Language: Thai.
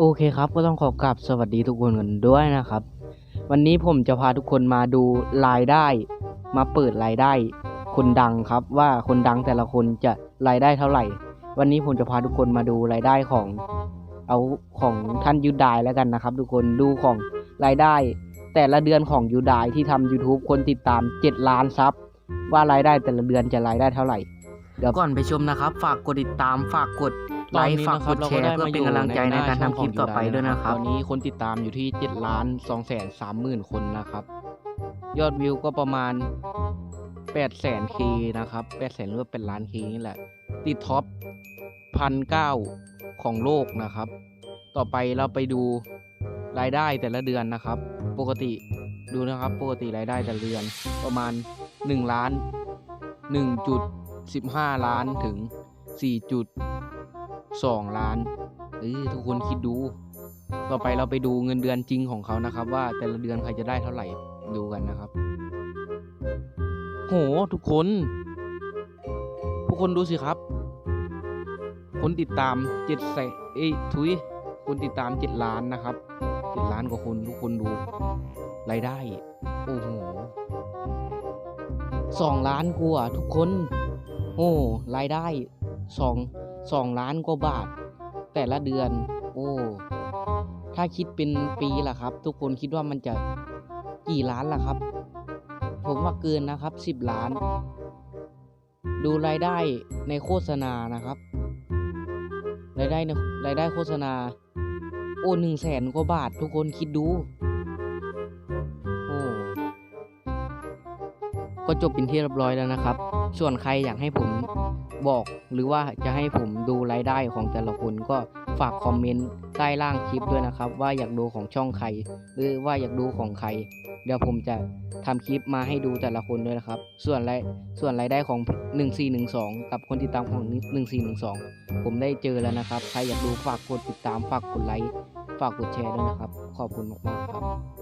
โอเคครับก็ต้องขอกราบสวัสดีทุกคนกันด้วยนะครับ วันนี้ผมจะพาทุกคนมาดูรายได้ มาเปิดรายได้ คนดังครับว่าคนดังแต่ละคนจะรายได้เท่าไหร่ วันนี้ผมจะพาทุกคนมาดูรายได้ของ เอาของท่านยูดายแล้วกันนะครับ ทุกคนดูของรายได้ แต่ละเดือนของยูดายที่ทำ YouTube คนติดตาม 7 ล้านซับว่ารายได้แต่ละเดือนจะรายได้เท่าไหร่เดี๋ยวก่อนไปชมนะครับ ฝากกดติดตามฝากกด ไลค์ฝากกดแชร์เพื่อเป็นกำลังใจในการทำคลิปต่อไปด้วยนะครับ ตอนนี้คนติดตามอยู่ที่7ล้าน2แสน3หมื่นคนนะครับ ยอดวิวก็ประมาณ8แสนเคนะครับ8แสนหรือว่าเป็นล้านเคนี่แหละ ติดท็อปพันเก้าของโลกนะครับ ต่อไปเราไปดูรายได้แต่ละเดือนนะครับ ปกติดูนะครับ ปกติรายได้แต่ละเดือนประมาณ1ล้าน1จุด15 ล้านถึง4จุด 2 ล้านเออทุกคนคิดดู ต่อไปเราไปดูเงินเดือนจริงของเขานะครับ ว่าแต่ละเดือนใครจะได้เท่าไหร่ดูกันนะครับ โหทุกคน ทุกคนดูสิครับ คนติดตามเจ็ดแสนเอ้ยทุยคนติดตามเจ็ดล้านนะครับเจ็ดล้านกว่าคนทุกคนดูรายได้ โอ้โหสองล้านกว่าทุกคน โอ้รายได้สอง สองล้านกว่าบาท แต่ละเดือน โอ้ ถ้าคิดเป็นปีล่ะครับ ทุกคนคิดว่ามันจะกี่ล้านล่ะครับ ผมว่าเกินนะครับสิบล้าน ดูรายได้ในโฆษณานะครับ รายได้ในรายได้โฆษณา โอ้หนึ่งแสนกว่าบาท ทุกคนคิดดูโอ้ก็จบเป็นที่เรียบร้อยแล้วนะครับ ส่วนใครอยากให้ผม บอกหรือว่าจะให้ผมดูรายได้ของแต่ละคนก็ฝากคอมเมนต์ใต้ล่างคลิปด้วยนะครับ ว่าอยากดูของช่องใคร หรือว่าอยากดูของใคร เดี๋ยวผมจะทำคลิปมาให้ดูแต่ละคนด้วยนะครับ ส่วนรายส่วนรายได้ของ 1412 กับคนติดตามของ 1412 ผมได้เจอแล้วนะครับ ใครอยากดูฝากกดติดตามฝากกดไลค์ฝากกดแชร์ด้วยนะครับ ขอบคุณมากๆครับ